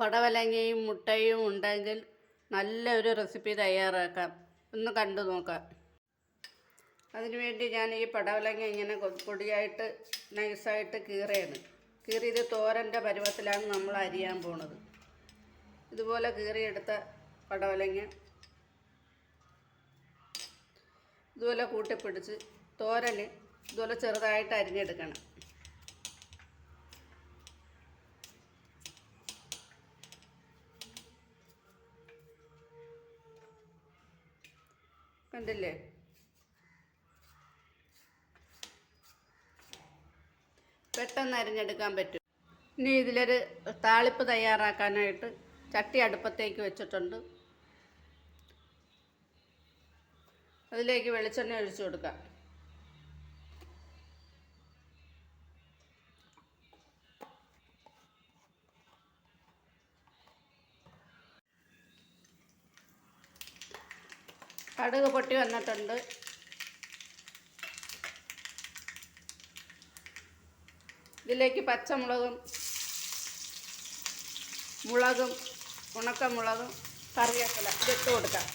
പടവലങ്ങയും മുട്ടയും ഉണ്ടെങ്കിൽ നല്ലൊരു റെസിപ്പി തയ്യാറാക്കാം. ഒന്ന് കണ്ടു നോക്കാം. അതിനുവേണ്ടി ഞാൻ ഈ പടവലങ്ങ ഇങ്ങനെ പൊടിയായിട്ട് നൈസായിട്ട് കീറിയാണ്. കീറിയത് തോരന്റെ പരുവത്തിലാണ് നമ്മൾ അരിയാൻ പോണത്. ഇതുപോലെ കീറിയെടുത്ത പടവലങ്ങ ഇതുപോലെ കൂട്ടിപ്പിടിച്ച് തോരന് ഇതുപോലെ ചെറുതായിട്ട് അരിഞ്ഞെടുക്കണം. കണ്ടില്ലേ? പെട്ടെന്ന് അരിഞ്ഞെടുക്കാൻ പറ്റും. ഇനി ഇതിലൊരു താളിപ്പ് തയ്യാറാക്കാനായിട്ട് ചട്ടി അടുപ്പത്തേക്ക് വെച്ചിട്ടുണ്ട്. അതിലേക്ക് വെളിച്ചെണ്ണ ഒഴിച്ചു കൊടുക്കാം. കടുക് പൊട്ടി വന്നിട്ടുണ്ട്. ഇതിലേക്ക് പച്ചമുളകും മുളകും ഉണക്കമുളകും കറിവേപ്പില ഇതിട്ട് കൊടുക്കാം.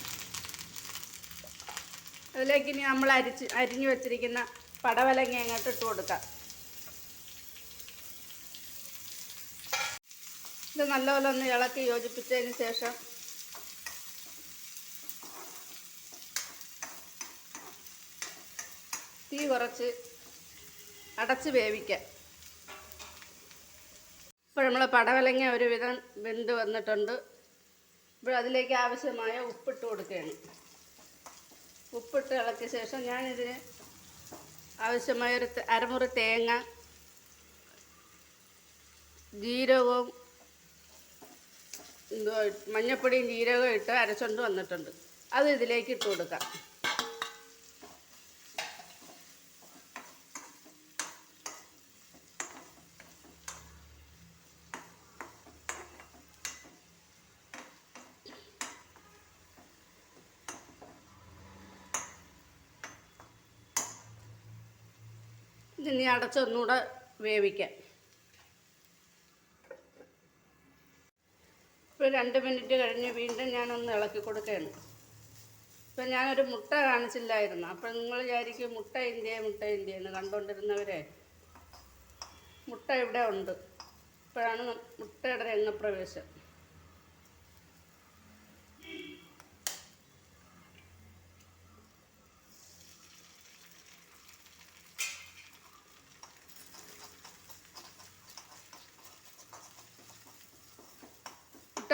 അതിലേക്ക് ഇനി നമ്മൾ അരിച്ച് അരിഞ്ഞു വെച്ചിരിക്കുന്ന പടവലങ്ങ അങ്ങോട്ട് ഇട്ട് കൊടുക്കാം. ഇത് നല്ലപോലെ ഒന്ന് ഇളക്കി യോജിപ്പിച്ചതിന് ശേഷം തീ കുറച്ച് അടച്ച് വേവിക്കാം. ഇപ്പോൾ നമ്മൾ പടവലങ്ങ ഒരുവിധം വെന്ത് വന്നിട്ടുണ്ട്. ഇപ്പോൾ അതിലേക്ക് ആവശ്യമായ ഉപ്പിട്ട് കൊടുക്കുകയാണ്. ഉപ്പിട്ട് ഇളക്കിയ ശേഷം ഞാനിതിന് ആവശ്യമായ ഒരു അരമുറി തേങ്ങ ജീരകവും എന്തുവാ മഞ്ഞപ്പൊടിയും ജീരകവും ഇട്ട് അരച്ചുകൊണ്ട് വന്നിട്ടുണ്ട്. അത് ഇതിലേക്ക് ഇട്ട് കൊടുക്കാം. ഇതിനി അടച്ചൊന്നുകൂടെ വേവിക്കാം. ഇപ്പോൾ രണ്ട് മിനിറ്റ് കഴിഞ്ഞ് വീണ്ടും ഞാനൊന്ന് ഇളക്കി കൊടുക്കുകയാണ്. ഇപ്പം ഞാനൊരു മുട്ട കാണിച്ചില്ലായിരുന്നു. അപ്പം നിങ്ങൾ വിചാരിക്കും മുട്ട ഇന്ത്യ മുട്ട ഇന്ത്യ എന്ന് കണ്ടുകൊണ്ടിരുന്നവരെ. മുട്ട ഇവിടെ ഉണ്ട്. ഇപ്പോഴാണ് മുട്ടയുടെ രംഗപ്രവേശം.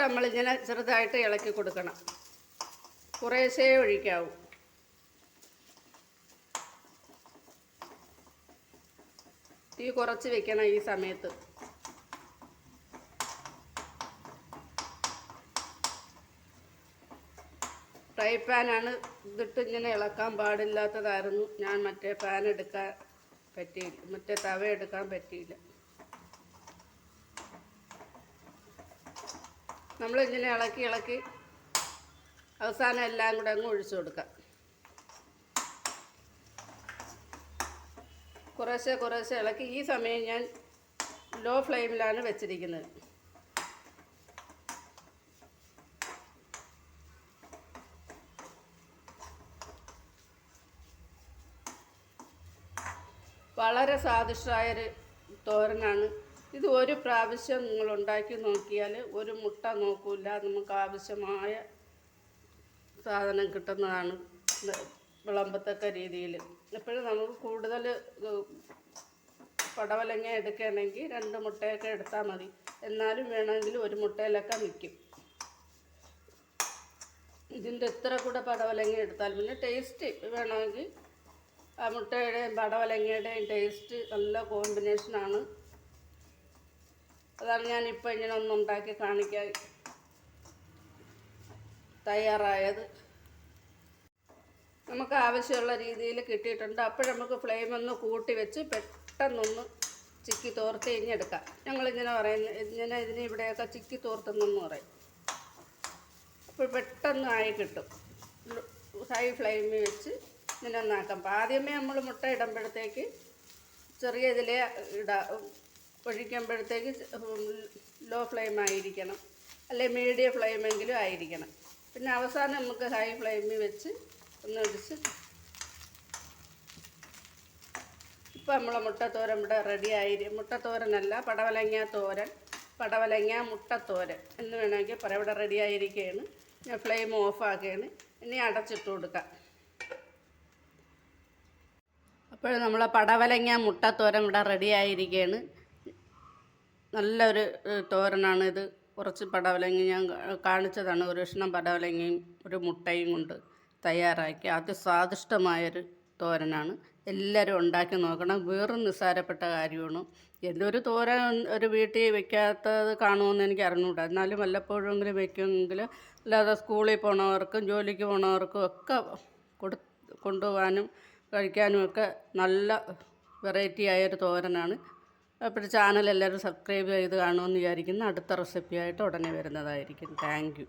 നമ്മളിങ്ങനെ ചെറുതായിട്ട് ഇളക്കി കൊടുക്കണം. കുറേശ്ശേ ഒഴിക്കാവൂ. തീ കുറച്ച് വെക്കണം ഈ സമയത്ത്. ഫ്രൈ പാനാണ് ഇതിട്ട് ഇങ്ങനെ ഇളക്കാൻ പാടില്ലാത്തതായിരുന്നു. ഞാൻ മറ്റേ പാൻ എടുക്കാൻ പറ്റിയില്ല മറ്റേ തവ എടുക്കാൻ പറ്റിയില്ല. നമ്മളിങ്ങനെ ഇളക്കി ഇളക്കി അവസാനം എല്ലാം കൂടെ അങ്ങ് ഒഴിച്ചു കൊടുക്കാം. കുറേശ്ശെ കുറേശ്ശെ ഇളക്കി. ഈ സമയം ഞാൻ ലോ ഫ്ലെയിമിലാണ് വെച്ചിരിക്കുന്നത്. വളരെ സ്വാദിഷ്ടമായൊരു തോരനാണ് ഇത് ഒരു പ്രാവശ്യം നിങ്ങൾ ഉണ്ടാക്കി നോക്കിയാൽ ഒരു മുട്ട നോക്കില്ല നമുക്ക് ആവശ്യമായ സാധനം കിട്ടുന്നതാണ് വിളമ്പത്തക്ക രീതിയിൽ. എപ്പോഴും നമുക്ക് കൂടുതൽ പടവലങ്ങ എടുക്കുകയാണെങ്കിൽ രണ്ട് മുട്ടയൊക്കെ എടുത്താൽ മതി. എന്നാലും വേണമെങ്കിൽ ഒരു മുട്ടയിലൊക്കെ നിൽക്കും. ഇതിന്റെ ഇത്ര കൂടെ പടവലങ്ങ എടുത്താൽ പിന്നെ ടേസ്റ്റ് വേണമെങ്കിൽ ആ മുട്ടയുടെയും പടവലങ്ങയുടെയും ടേസ്റ്റ് നല്ല കോമ്പിനേഷനാണ്. അതാണ് ഞാൻ ഞാനിപ്പോൾ ഇങ്ങനെ ഒന്ന് ഉണ്ടാക്കി കാണിക്കാൻ തയ്യാറായത്. നമുക്ക് ആവശ്യമുള്ള രീതിയിൽ കിട്ടിയിട്ടുണ്ട്. അപ്പോൾ നമുക്ക് ഫ്ലെയിം ഒന്ന് കൂട്ടി വെച്ച് പെട്ടെന്നൊന്ന് ചിക്കി തോർത്ത് ഞങ്ങൾ ഞങ്ങളിങ്ങനെ പറയുന്നു ഇങ്ങനെ ഇതിന് ഇവിടെയൊക്കെ ചിക്കി തോർത്തെന്നു പറയും. അപ്പോൾ പെട്ടെന്ന് ആയി കിട്ടും. ഹൈ ഫ്ലെയിമിൽ വെച്ച് ഇങ്ങനെ ഒന്നാക്കാം. അപ്പോൾ ആദ്യമേ നമ്മൾ മുട്ട ഇടുമ്പോഴത്തേക്ക് ചെറിയ ഇതിലേ ഇടാ. ഒഴിക്കുമ്പോഴത്തേക്ക് ലോ ഫ്ലെയിം ആയിരിക്കണം. അല്ലെ മീഡിയം ഫ്ലെയിമെങ്കിലും ആയിരിക്കണം. പിന്നെ അവസാനം നമുക്ക് ഹൈ ഫ്ലെയിമിൽ വെച്ച് ഒന്ന് ഒടിച്ച് ഇപ്പം നമ്മളെ മുട്ടത്തോരൻ ഇവിടെ റെഡി ആയി മുട്ടത്തോരനല്ല പടവലങ്ങ തോരൻ. പടവലങ്ങ മുട്ടത്തോരൻ എന്ന് വേണമെങ്കിൽ പറയാം. ഇവിടെ റെഡി ആയിരിക്കുകയാണ് ഞാൻ ഫ്ലെയിം ഓഫാക്കുകയാണ് ഇനി അടച്ചിട്ട് കൊടുക്കാം. അപ്പോൾ നമ്മളെ പടവലങ്ങ മുട്ടത്തോരൻ ഇവിടെ റെഡി ആയിരിക്കുകയാണ് നല്ലൊരു തോരനാണ് ഇത്. കുറച്ച് പടവലങ്ങ ഞാൻ കാണിച്ചതാണ്. ഒരു കഷ്ണം പടവലങ്ങയും ഒരു മുട്ടയും കൊണ്ട് തയ്യാറാക്കി. അതിസ്വാദിഷ്ടമായൊരു തോരനാണ്. എല്ലാവരും ഉണ്ടാക്കി നോക്കണം. വെറും നിസ്സാരപ്പെട്ട കാര്യമാണ്. എന്തൊരു തോരൻ ഒരു വീട്ടിൽ വെക്കാത്തത് കാണുമെന്ന് എനിക്ക് അറിഞ്ഞൂടാ. എന്നാലും വല്ലപ്പോഴെങ്കിലും വെക്കുമെങ്കിൽ അല്ലാതെ സ്കൂളിൽ പോണവർക്കും ജോലിക്ക് പോണവർക്കും ഒക്കെ കൊടു കൊണ്ടുപോകാനും കഴിക്കാനും ഒക്കെ നല്ല വെറൈറ്റി ആയൊരു തോരനാണ്. അപ്പോൾ ചാനൽ എല്ലാവരും സബ്സ്ക്രൈബ് ചെയ്ത് കാണുമെന്ന് വിചാരിക്കുന്നു. അടുത്ത റെസിപ്പിയായിട്ട് ഉടനെ വരുന്നതായിരിക്കും. താങ്ക്